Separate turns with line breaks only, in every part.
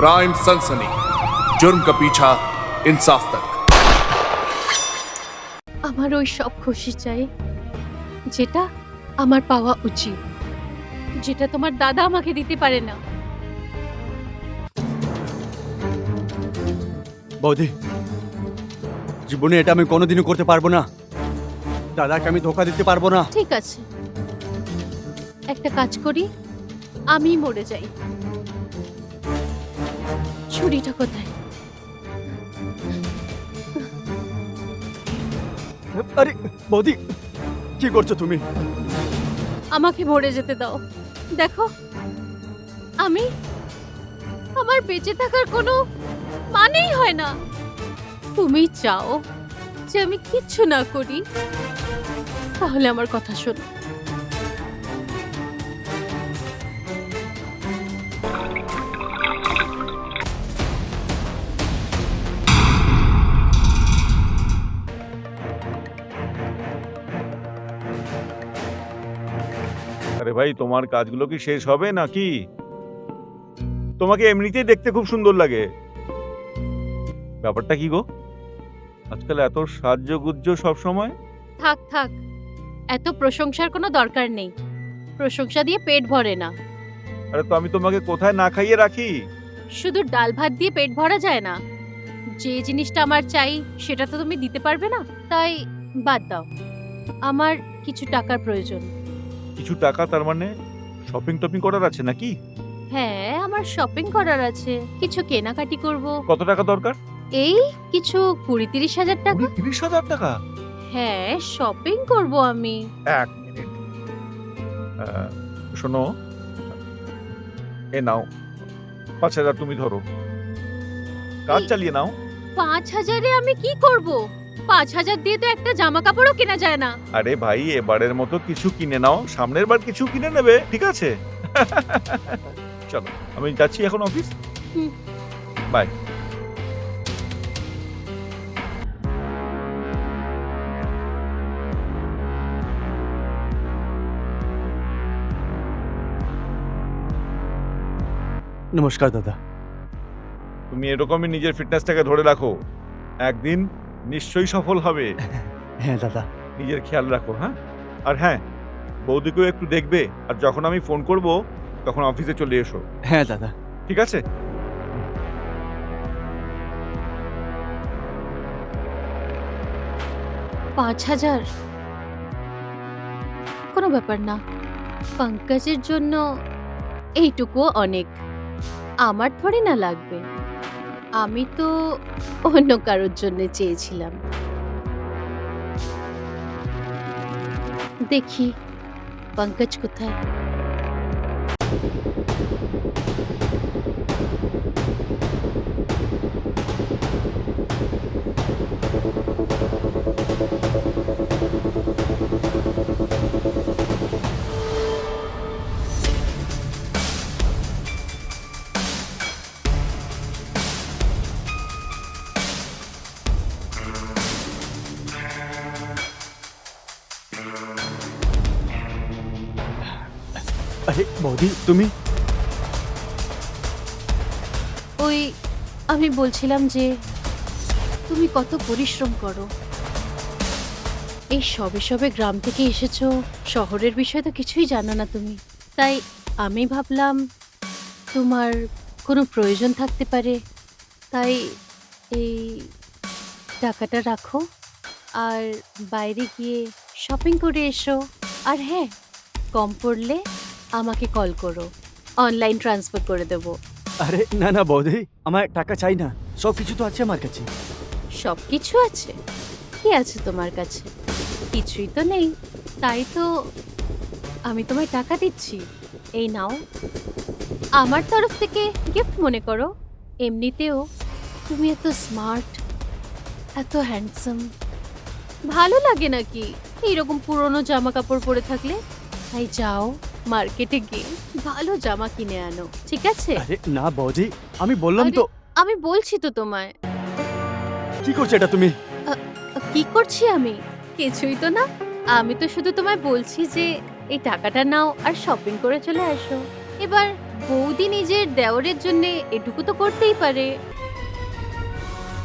Crime सनसनी जुर्म का पीछा इंसाफ तक
আমার ওই সব খুশি চাই যেটা আমার পাওয়া উচিত যেটা তোমার দাদা আমাকে দিতে পারে না
বৌদি জীবনে এটা আমি কোনোদিনও করতে পারবো না দাদাকে আমি ধোকা দিতে পারবো না
ঠিক আছে একটা কাজ করি আমি মরে যাই ছুরিটা কোথায়?
আরে বৌদি কি করছ তুমি?
আমাকে মরে যেতে দাও। দেখো আমি আমার বেঁচে থাকার কোনো মানেই হয় না। তুমি চাও যে আমি কিচ্ছু না করি? তাহলে আমার কথা শোনো।
ভাই তোমার কাজগুলো কি শেষ হবে নাকি? তোমাকে এমনিতেই দেখতে খুব সুন্দর লাগে। ব্যাপারটা কি গো? আজকাল এত সাহায্যগুজ্জ সব সময়
থাক থাক। এত প্রশংসার কোনো দরকার নেই। প্রশংসা দিয়ে পেট ভরে না।
আরে তো আমি তোমাকে কোথায় না খাইয়ে রাখি?
শুধু ডাল ভাত দিয়ে পেট ভরা যায় না। যে জিনিসটা আমার চাই সেটা তো তুমি দিতে পারবে না। তাই বাদ দাও। আমার কিছু টাকার প্রয়োজন।
কিছু টাকা তার মানে শপিং টপিং করার আছে নাকি?
হ্যাঁ আমার শপিং করার আছে। কিছু কেনাকাটি করব।
কত টাকা দরকার?
এই কিছু কুড়ি তিরিশ হাজার টাকা।
তিরিশ হাজার টাকা?
হ্যাঁ শপিং করব আমি।
এক মিনিট। আহ, শোনো। এ নাও। পাঁচ হাজার তুমি ধরো। কাজ চালিয়ে নাও।
পাঁচ হাজারে আমি কি করব? পাঁচ হাজার দিয়ে তো একটা জামা কাপড়ও কেনা যায় না।
আরে ভাই এবারের মতো কিছু কিনে নাও সামনের বার কিছু কিনে নেবে ঠিক আছে? চলো আমি যাচ্ছি এখন অফিস।
হুম।
বাই।
নমস্কার দাদা।
তুমি এরকমই নিজের ফিটনেসটাকে ধরে রাখো। একদিন নিশ্চয়ই সফল হবে।
হ্যাঁ দাদা।
নিজের খেয়াল রাখো হ্যাঁ? আর হ্যাঁ বৌদিকেও একটু দেখবে আর যখন আমি ফোন করব তখন অফিসে চলে এসো।
হ্যাঁ দাদা।
ঠিক আছে?
পাঁচ হাজার? কোনো ব্যাপার না। পঙ্কজের জন্য এইটুকুও অনেক। আমার থোড়ি না লাগবে। আমি তো অন্য কারোর জন্য চেয়েছিলাম। দেখি পঙ্কজ কোথায়?
বৌদি তুমি?
ওই, আমি বলছিলাম যে তুমি কত পরিশ্রম করো। এই সবে সবে গ্রাম থেকে এসেছ, শহরের বিষয়ে তো কিছুই জানো না তুমি। তাই আমি ভাবলাম, তোমার কোনো প্রয়োজন থাকতে পারে। তাই এই টাকাটা রাখো, আর বাইরে গিয়ে শপিং করে এসো। আর হ্যাঁ কম পড়লে আমাকে কল করো। অনলাইন ট্রান্সফার করে দেবো।
আরে না না বৌদি আমার টাকা চাই না। সব কিছু তো আছে আমার কাছে।
সব কিছু আছে? কি আছে তোমার কাছে? কিছুই তো নেই। তাই তো আমি তোমায় টাকা দিচ্ছি। এই নাও। আমার তরফ থেকে গিফট মনে করো। এমনিতেও তুমি এত স্মার্ট এত হ্যান্ডসাম ভালো লাগে নাকি? এইরকম পুরনো জামা কাপড় পরে থাকলে? তাই যাও। মার্কেটে গিয়ে ভালো জামা কিনে আনো ঠিক আছে?
আরে না বৌদি আমি বললাম তো।
আমি বলছি তো তোমায়।
কি করছ এটা তুমি?
কি করছি আমি? কিছুই তো না। আমি তো শুধু তোমায় বলছি যে এই টাকাটা নাও আর শপিং করে চলে আসো। এবার বৌদি নিজের দেওরের জন্য এটুকু তো করতেই পারে।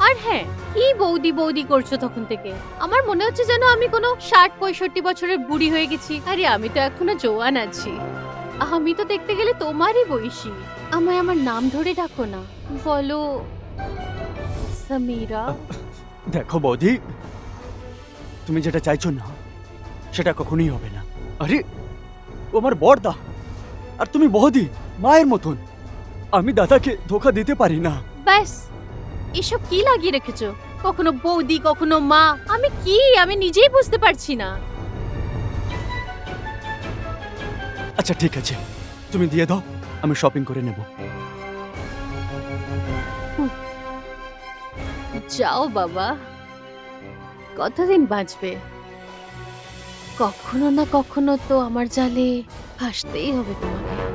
আর হ্যাঁ কি বৌদি বৌদি করছ তখন থেকে? আমার মনে হচ্ছে যেন আমি কোনো ষাট পঁয়ষট্টি বছরের বুড়ি হয়ে গেছি। আরে আমি তো এখনও জোয়ান আছি। আমি তো দেখতে গেলে তোমারই বয়সী। আমায় আমার নাম ধরে ডাকো না। বলো সমীরা?
দেখো বৌদি তুমি যেটা চাইছো না সেটা কখনোই হবে না। আরে ও আমার বড়দা আর তুমি বৌদি মায়ের মতন। আমি দাদাকে ধোকা দিতে পারি না।
ব্যাস এসব কি লাগিয়ে রেখেছো? কখনো বৌদি কখনো মা। আমি কি? আমি নিজেই বুঝতে পারছি না।
আচ্ছা ঠিক আছে। তুমি দিয়ে দাও আমি শপিং করে নেব।
যাও বাবা। কতদিন বাঁচবে? কখনো না কখনো তো আমার জালে ফাঁসতেই হবে তোমাকে।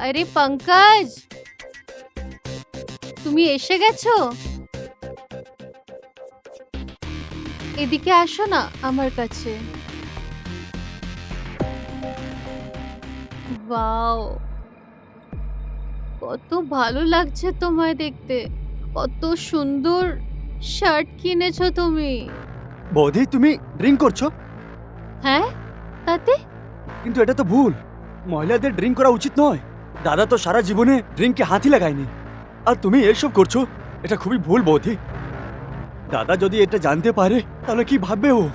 আরে পঙ্কজ! তুমি এসে গেছো? এদিকে আসো না আমার কাছে। ওয়াও! কত ভালো লাগছে তোমায় দেখতে। কত সুন্দর শার্ট কিনেছো তুমি।
বৌদি তুমি ড্রিঙ্ক করছ?
হ্যাঁ? তাতে?
কিন্তু এটা তো ভুল। মহিলাদের ড্রিঙ্ক করা উচিত নয়। দাদা তো সারা জীবনে ড্রিঙ্কে হাতি লাগায়নি। আর তুমি এসব করছ এটা খুবই ভুল বৌদি। দাদা যদি এটা জানতে পারে তাহলে কি ভাববে ও?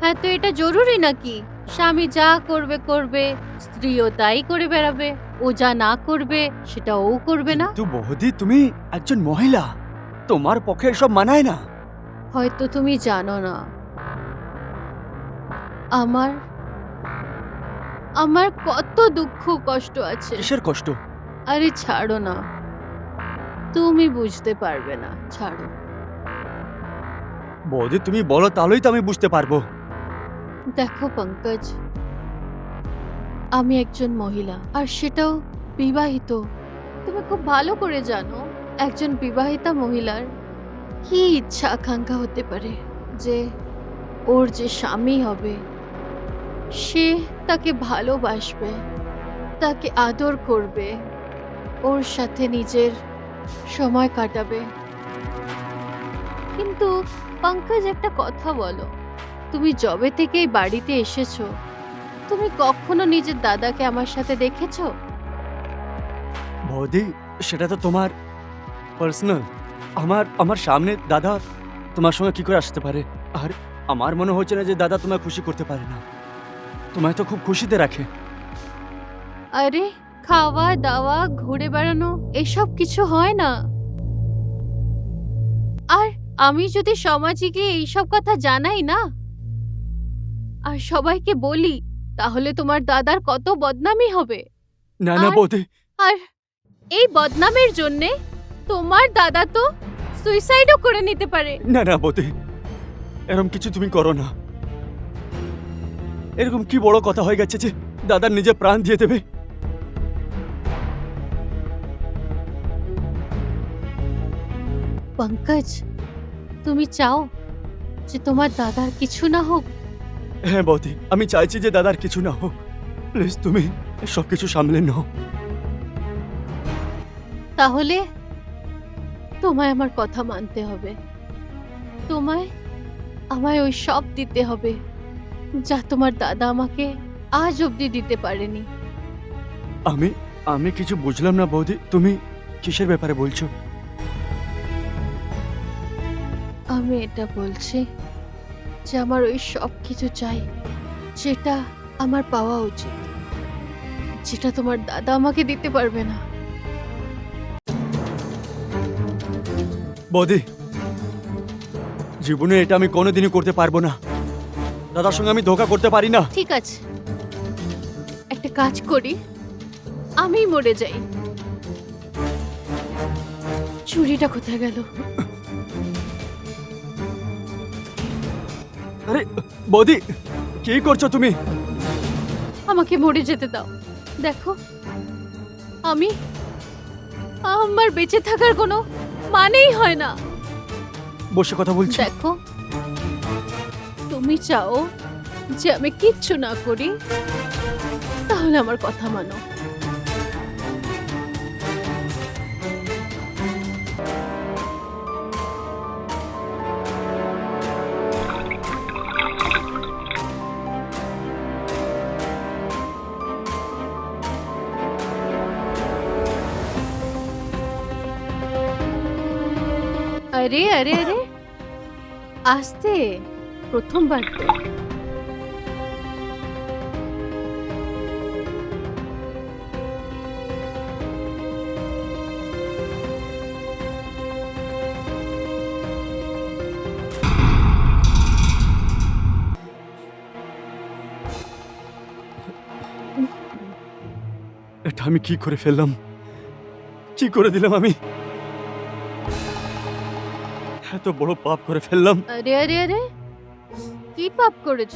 হ্যাঁ তো এটা জরুরি নাকি? স্বামী যা করবে করবে স্ত্রীও তাই করে বেড়াবে। ও যা না করবে সেটা ও করবে না।
কিন্তু বৌদি তুমি একজন মহিলা। তোমার পক্ষে এসব মানায় না।
হয়তো তুমি জানো না। আমার আমার কত দুঃখ কষ্ট আছে।
কিসের কষ্ট?
আরে ছাড়ো না। তুমি বুঝতে পারবে না ছাড়ো।
বৌদি তুমি বলো তাহলেই তো আমি বুঝতে পারব।
দেখো পঙ্কজ আমি একজন মহিলা আর সেটাও বিবাহিত। তুমি খুব ভালো করে জানো একজন বিবাহিতা মহিলার কি ইচ্ছা আকাঙ্ক্ষা হতে পারে যে ওর যে স্বামী হবে সে তাকে ভালোবাসবে, তাকে আদর করবে, ওর সাথে নিজের সময় কাটাবে। কিন্তু পঙ্কজ একটা কথা বলো, তুমি জবে থেকে এই বাড়িতে এসেছ, তুমি কখনো নিজের দাদাকে আমার সাথে দেখেছ?
বৌদি, সেটা তো তোমার পার্সোনাল আমার আমার সামনে দাদা তোমার সঙ্গে কি করে আসতে পারে? আর আমার মনে হচ্ছে না যে দাদা তোমায় খুশি করতে পারে না। তোমায় তো খুব খুশিতে রাখে।
আরে খাওয়া দাওয়া ঘুরে বেড়ানো এসব কিছু হয় না। আর আমি যদি সমাজে গিয়ে এইসব কথা জানাই না? আর সবাইকে বলি তাহলে তোমার দাদার কত বদনামি হবে।
না না
আর-
বৌদি।
আর এই বদনামের জন্যে তোমার দাদা তো সুইসাইডও করে নিতে পারে।
না না বৌদি। এরকম কিছু তুমি করো না। এরকম কি বড় কথা হয়ে গেছে যে দাদার নিজে প্রাণ দিয়ে দেবে?
পঙ্কজ তুমি চাও যে তোমার দাদার কিছু না হোক?
হ্যাঁ বৌদি আমি চাইছি যে দাদার কিছু না হোক। প্লিজ তুমি সব কিছু সামলে নাও।
তাহলে তোমায় আমার কথা মানতে হবে। তোমায় আমায় ওই সব দিতে হবে। যা তোমার দাদা আমাকে আজ অবধি দিতে পারেনি।
আমি আমি কিছু বুঝলাম না বৌদি তুমি কিসের ব্যাপারে বলছো?
আমি এটা বলছি যে আমার ওই সব কিছু চাই যেটা আমার পাওয়া উচিত যেটা তোমার দাদা আমাকে দিতে পারবে না।
বৌদি জীবনে এটা আমি কোনোদিনই করতে পারব না। দাদার সঙ্গে আমি ধোকা করতে পারি না।
ঠিক আছে। একটা কাজ করি আমি মরে যাই। চুরিটা কোথায় গেল?
আরে বৌদি কি করছ তুমি?
আমাকে মরে যেতে দাও। দেখো আমি আমার বেঁচে থাকার কোনো মানেই হয় না।
বসে কথা বলছি।
দেখো তুমি চাও যে আমি কিচ্ছু না করি? তাহলে আমার কথা মানো। আরে আরে আরে, আসতে। প্রথমবার
এটা আমি কি করে ফেললাম? কি করে দিলাম আমি? এত বড় পাপ করে ফেললাম।
আরে আরে আরে কি পাপ করেছ?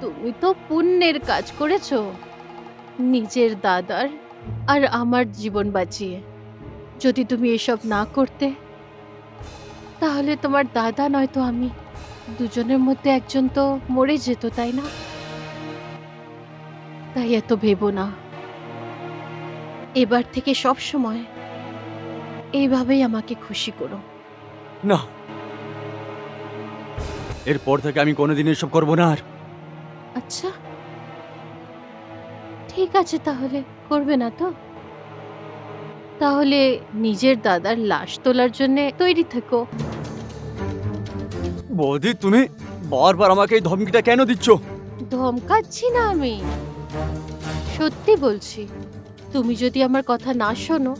তুমি তো পুণ্যের কাজ করেছ। নিজের দাদার আর আমার জীবন বাঁচিয়ে। যদি তুমি এসব না করতে, তাহলে তোমার দাদা নয়তো আমি। দুজনের মধ্যে একজন তো মরে যেত, তাই না? তাই এত ভেবো না। এবার থেকে সব সময় এইভাবেই আমাকে খুশি করো।
না এরপর থেকে আমি কোনোদিন এসব করব না আর।
আচ্ছা। ঠিক আছে তাহলে করবে না তো? তাহলে নিজের দাদার লাশ তোলার জন্য তৈরি থেকো।
বৌদি তুমি বারবার আমাকে এই ধমকিটা কেন দিচ্ছ?
ধমকাচ্ছি না আমি। সত্যি বলছি তুমি যদি আমার কথা না শোনো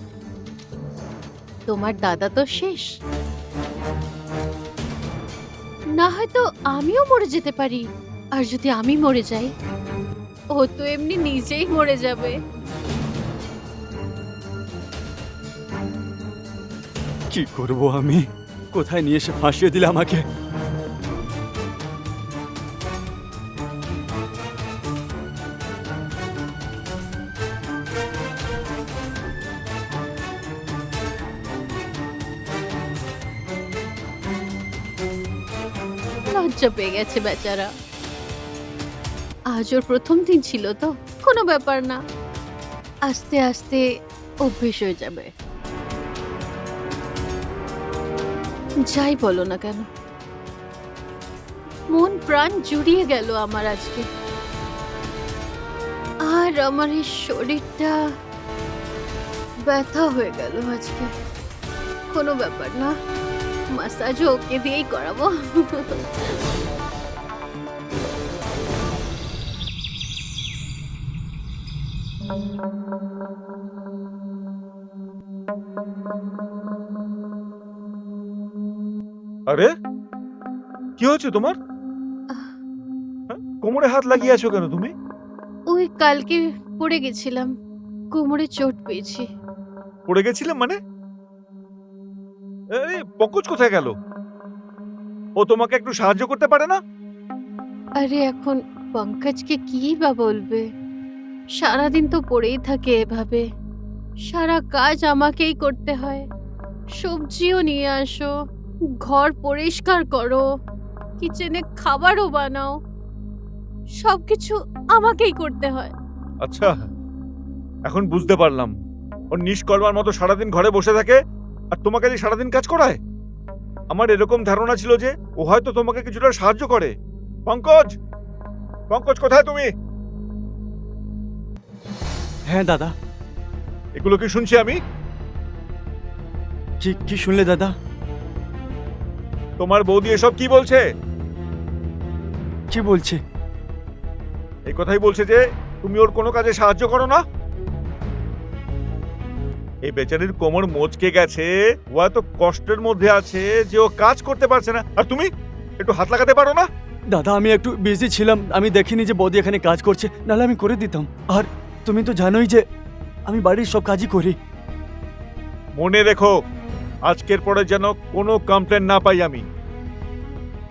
তোমার দাদা তো শেষ। না হয়তো আমিও মরে যেতে পারি। আর যদি আমি মরে যাই, ও তো এমনি নিজেই মরে যাবে।
কি করব আমি? কোথায় নিয়ে এসে ফাঁসিয়ে দিলে আমাকে?
লজ্জা পেয়ে গেছে বেচারা। আজ ওর প্রথম দিন ছিল তো, কোনো ব্যাপার না। আস্তে আস্তে অভ্যেস হয়ে যাবে। যাই বলো না কেন। মন প্রাণ জুড়িয়ে গেল আমার আজকে। আর আমার এই শরীরটা ব্যথা হয়ে গেল আজকে। কোনো ব্যাপার না। মাসাজও ওকে দিয়েই করাবো।
আরে কি হয়েছে তোমার? হ্যাঁ? কোমরে হাত লাগিয়ে আছো কেন তুমি?
ওই কালকে পড়ে গেছিলাম কোমরে চোট পেয়েছি।
পড়ে গেছিলাম মানে? এই পঙ্কজ কোথায় গেল? ও তোমাকে একটু সাহায্য করতে পারে না?
আরে এখন পঙ্কজকে কি বা বলবে? সারাদিন তো পড়েই থাকে এভাবে। সারা কাজ আমাকেই করতে হয়। সবজিও নিয়ে আসো ঘর পরিষ্কার করো কিচেনে খাবারও বানাও সবকিছু আমাকেই করতে হয়।
আচ্ছা এখন বুঝতে পারলাম। ও নিষ্কর্মার মতো সারাদিন ঘরে বসে থাকে আর তোমাকে দিয়ে সারাদিন কাজ করায়? আমার এরকম ধারণা ছিল যে ও হয়তো তোমাকে কিছুটা সাহায্য করে। পঙ্কজ! পঙ্কজ কোথায় তুমি?
হ্যাঁ দাদা।
এগুলো কি শুনছি আমি?
কি কি শুনলে দাদা?
তোমার বৌদি এসব কি বলছে?
কি বলছে?
এই কথাই বলছে যে তুমি ওর কোনো কাজে সাহায্য করো না। এই বেচারির কোমর মচকে গেছে। ও এত কষ্টের মধ্যে আছে যে ও কাজ করতে পারছে না। আর তুমি? একটু হাত লাগাতে পারো না?
দাদা আমি একটু বিজি ছিলাম। আমি দেখিনি যে বৌদি এখানে কাজ করছে। নাহলে আমি করে দিতাম। আর তুমি তো জানোই যে আমি বাড়ির সব কাজই করি।
মনে রেখো আজকের পরে যেন কোনো কমপ্লেন না পাই আমি।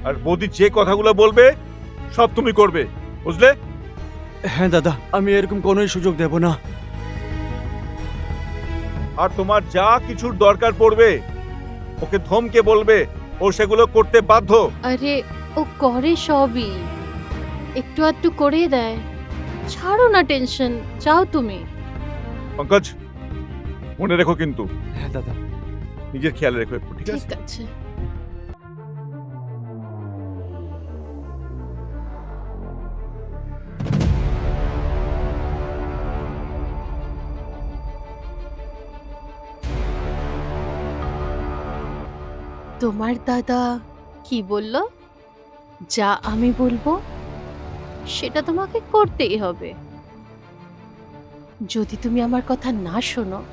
আর বৌদি যে কথাগুলো বলবে সব তুমি করবে। বুঝলে?
হ্যাঁ দাদা আমি এরকম কোনোই সুযোগ দেব না।
আর তোমার যা কিছুর দরকার পড়বে ওকে ধমকে বলবে ও সেগুলো করতে বাধ্য।
আরে ও করে সবই। একটু আধটু করে দেয়। ছাড়ো না টেনশন চাও তুমি।
পঙ্কজ মনে রেখো কিন্তু।
হ্যাঁ দাদা।
নিজের খেয়াল রেখো একটু ঠিক আছে?
ঠিক আছে। তোমার দাদা। কি বলল? যা আমি বলব, সেটা তোমাকে করতেই হবে। যদি তুমি আমার কথা না শোনো,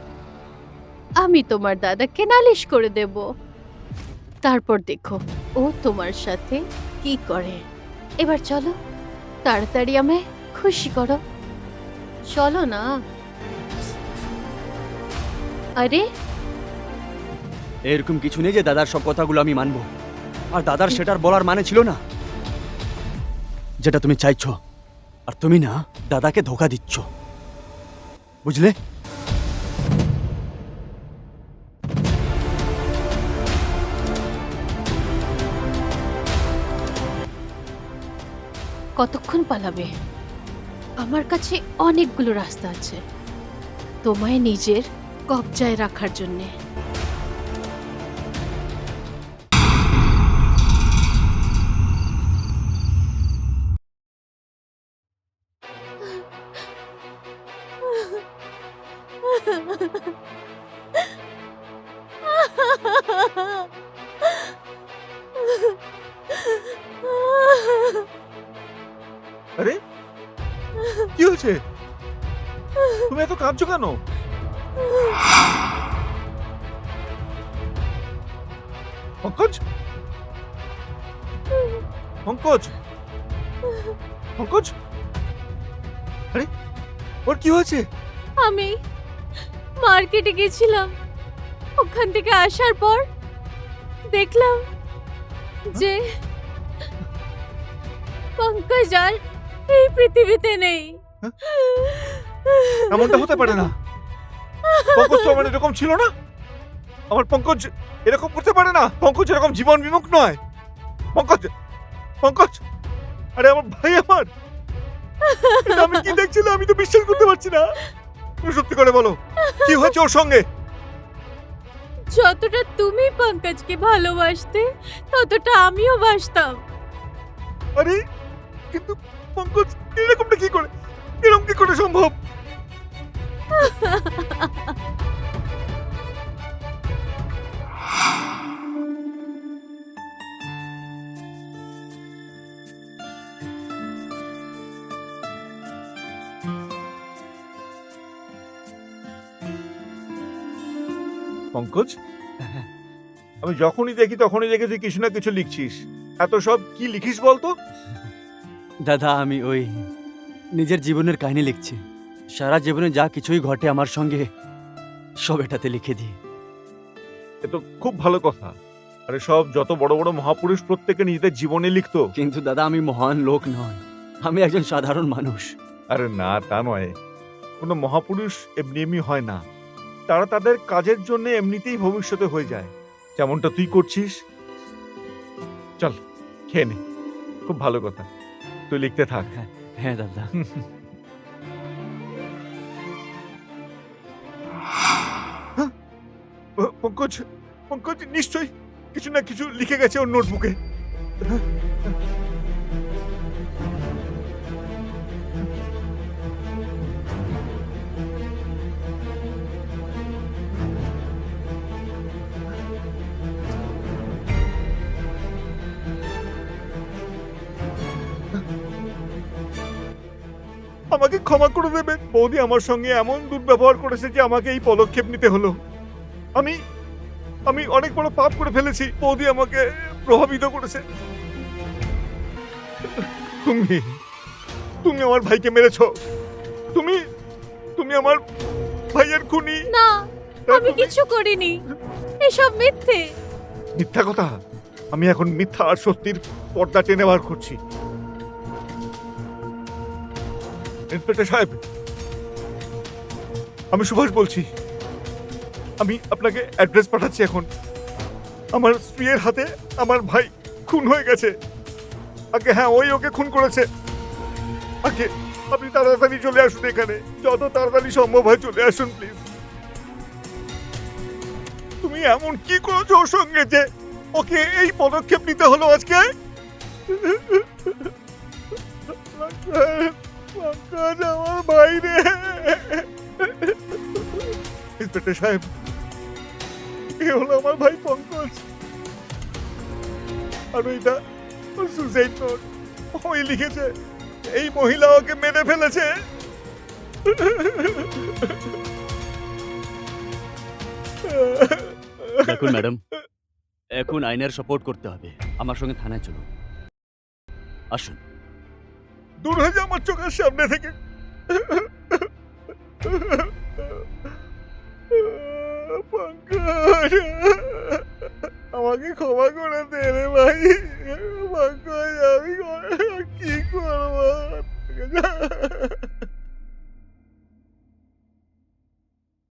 আমি তোমার দাদাকে নালিশ করে দেব। তারপর দেখো, ও তোমার সাথে কি করে। এবার চলো, তাড়াতাড়ি আমায় খুশি করো। চলো না। আরে
এরকম কিছু নেই যে দাদার সব কথাগুলো আমি মানবো। আর দাদার সেটার বলার মানে ছিল না। যেটা তুমি চাইছো, আর তুমি না, দাদাকে ধোকা দিচ্ছ। বুঝলে?
কতক্ষণ পালাবে? আমার কাছে অনেকগুলো রাস্তা আছে। তোমায় নিজের কবজায় রাখার জন্যে।
কাঁদছো কেন? পঙ্কজ? পঙ্কজ? পঙ্কজ? আরে ওর কি হয়েছে?
আমি মার্কেটে গেছিলাম। ওখান থেকে আসার পর দেখলাম যে পঙ্কজ আর এই পৃথিবীতে নেই।
এমনটা হতে পারে না। পঙ্কজ তো আমার এরকম ছিল না। আমার পঙ্কজ এরকম করতে পারে না। পঙ্কজ এরকম জীবন বিমুখ নয়। পঙ্কজ পঙ্কজ আরে আমার ভাই আমার। আমি কি দেখছিলাম? আমি তো বিশ্বাস করতে পারছি না। তুমি সত্যি করে বলো কি হয়েছে ওর সঙ্গে?
যতটা তুমি পঙ্কজকে ভালোবাসতে ততটা আমিও বাসতাম।
আরে কিন্তু পঙ্কজ এরকমটা কি করে? এরকম কি করে সম্ভব? পঙ্কজ? আমি যখনই দেখি তখনই দেখি তুই কিছু না কিছু লিখছিস। এত সব কি লিখিস বলতো?
দাদা আমি ওই নিজের জীবনের কাহিনী লিখছি। সারা জীবনে যা কিছুই ঘটে আমার সঙ্গে সব এটাতে লিখে দিই।
এ তো খুব ভালো কথা। আরে সব যত বড় বড় মহাপুরুষ প্রত্যেকে নিজেদের জীবনে লিখতো।
কিন্তু দাদা আমি মহান লোক নয়। আমি একজন সাধারণ মানুষ।
আরে না তা নয়। কোনো মহাপুরুষ এমনি এমনি হয় না। তারা তাদের কাজের জন্য এমনিতেই ভবিষ্যতে হয়ে যায়। যেমনটা তুই করছিস। চল খেয়ে নে। খুব ভালো কথা। তুই লিখতে থাক।
হ্যাঁ দাদা।
ও, পঙ্কজ পঙ্কজ নিশ্চয়ই কিছু না কিছু লিখে গেছে ওর নোটবুকে। আমাকে ক্ষমা করে দেবেন বৌদি আমার সঙ্গে এমন দুর্ব্যবহার করেছে যে আমাকে এই পদক্ষেপ নিতে হলো। আমি আমি অনেক বড় পাপ করে ফেলেছি। বৌদি আমাকে প্রভাবিত করেছে। তুমি তুমি আমার ভাইকে মেরেছো। তুমি তুমি আমার ভাইয়ের খুনি।
না আমি কিছু করিনি। এসব মিথ্যে।
মিথ্যা কথা। আমি এখন মিথ্যা আর সত্যির পর্দা টেনে বার করছি। ইন্সপেক্টর সাহেব, আমি সুভাষ বলছি। আমি আপনাকে অ্যাড্রেস পাঠাচ্ছি এখন। আমার স্ত্রীর হাতে আমার ভাই খুন হয়ে গেছে। আগে হ্যাঁ ওই ওকে খুন করেছে। আগে আপনি তাড়াতাড়ি চলে আসুন এখানে। যত তাড়াতাড়ি সম্ভব হয় চলে আসুন প্লিজ তুমি এমন কি করেছ ওর সঙ্গে যে ওকে এই পদক্ষেপ নিতে হলো আজকে? পঙ্কজ আমার বাইরে। ইন্সপেক্টর সাহেব, এ হলো আমার ভাই পঙ্কজ। আর ওইটা সুসাইড নোট ওই লিখেছে, এই মহিলা ওকে মেরে ফেলেছে।
দেখুন, ম্যাডাম, এখন আইনের সাপোর্ট করতে হবে। আমার সঙ্গে থানায় চলুন। আসুন।
দূর হয়ে আমার চোখের সামনে থেকে। আমাকে ক্ষমা করে দে রে ভাই। পঙ্কজ, আমি কি করব?